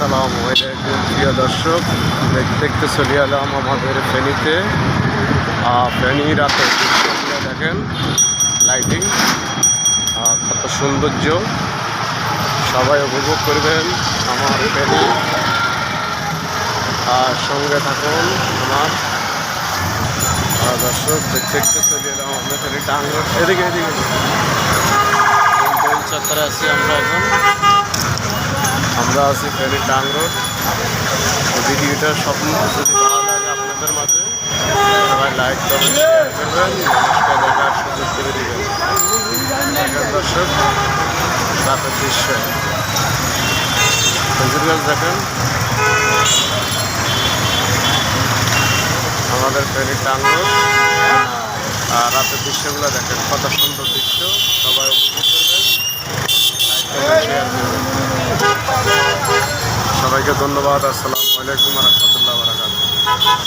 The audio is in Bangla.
আসসালামু প্রিয় দর্শক। দেখ- দেখতে চলে এলাম আমাদের ফেনীতে। ফেনী রাতে দেখেন লাইটিং কত সৌন্দর্য। সবাই উপভোগ করবেন আমার ফেনী। আর সঙ্গে থাকুন আমার। দর্শক, দেখ- দেখতে চলে এলাম আমাদের ফেনী টাঙ্গ এদিকে এদিকে। চত্বরে আছি আমরা এখন। আমরা আছি ফেরি টাং রোড। ভিডিওটা স্বপ্ন, যদি ভালো লাগে আপনাদের মাঝে, সবাই লাইক কমেন্ট শেয়ার করবেন। দেখার সুযোগ করে দিবেন। দর্শক, রাতের দৃশ্য। গাছ দেখেন। আমাদের ফেরি টাং রোড। আর রাতের দৃশ্যগুলো দেখেন, কত সুন্দর দৃশ্য। সবাই উপভোগ করবেন লাইক কমেন্ট শেয়ার করবেন সবাইকে ধন্যবাদ আসসালামু আলাইকুম রহমতুল্লাহ বারাকাতুহ।